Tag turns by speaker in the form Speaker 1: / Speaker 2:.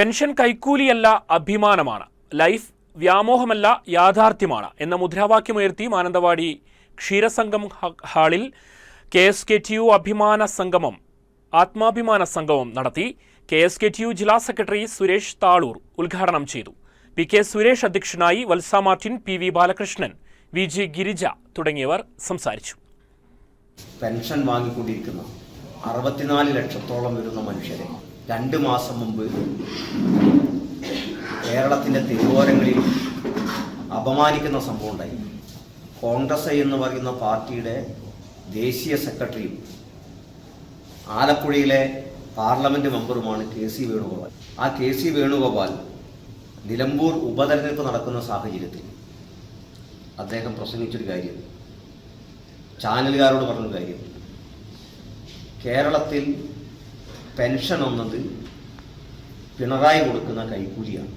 Speaker 1: Pension കൈക്കൂലിയല്ല അഭിമാനമാണ്. Life വ്യാമോഹമല്ല യാഥാർത്ഥ്യമാണ് എന്ന മുദ്രാവാക്യമുയർത്തി മാനന്തവാടി ക്ഷീരസംഗം ഹാളിൽ K S K T U അഭിമാന സംഗമം ആത്മാഭിമാന സംഗമം നടത്തി K S K T U ജില്ലാ സെക്രട്ടറി സുരേഷ് താളൂർ ഉദ്ഘാടനം ചെയ്തു. പി കെ സുരേഷ് അധ്യക്ഷനായി Valsa Martin P V Balakrishnan V J Girija തുടങ്ങിയവർ സംസാരിച്ചു.
Speaker 2: പെൻഷൻ വാങ്ങിക്കൊണ്ടിരിക്കുന്ന അറുപത്തിനാല് ലക്ഷത്തോളം വരുന്ന മനുഷ്യരെ രണ്ട് മാസം മുമ്പ് കേരളത്തിന്റെ തെരുവോരങ്ങളിൽ അപമാനിക്കുന്ന സംഭവം ഉണ്ടായി. കോൺഗ്രസ് എന്ന് പറയുന്ന പാർട്ടിയുടെ ദേശീയ സെക്രട്ടറിയും ആലപ്പുഴയിലെ പാർലമെന്റ് മെമ്പറുമാണ് കെ സി വേണുഗോപാൽ. ആ കെ സി വേണുഗോപാൽ നിലമ്പൂർ ഉപതെരഞ്ഞെടുപ്പ് നടക്കുന്ന സാഹചര്യത്തിൽ അദ്ദേഹം പ്രസംഗിച്ചൊരു കാര്യം ചാനലുകാരോട് പറഞ്ഞൊരു കാര്യം. കേരളത്തിൽ പെൻഷൻ എന്നത് പിണറായി കൊടുക്കുന്ന കൈക്കൂലിയാണ്.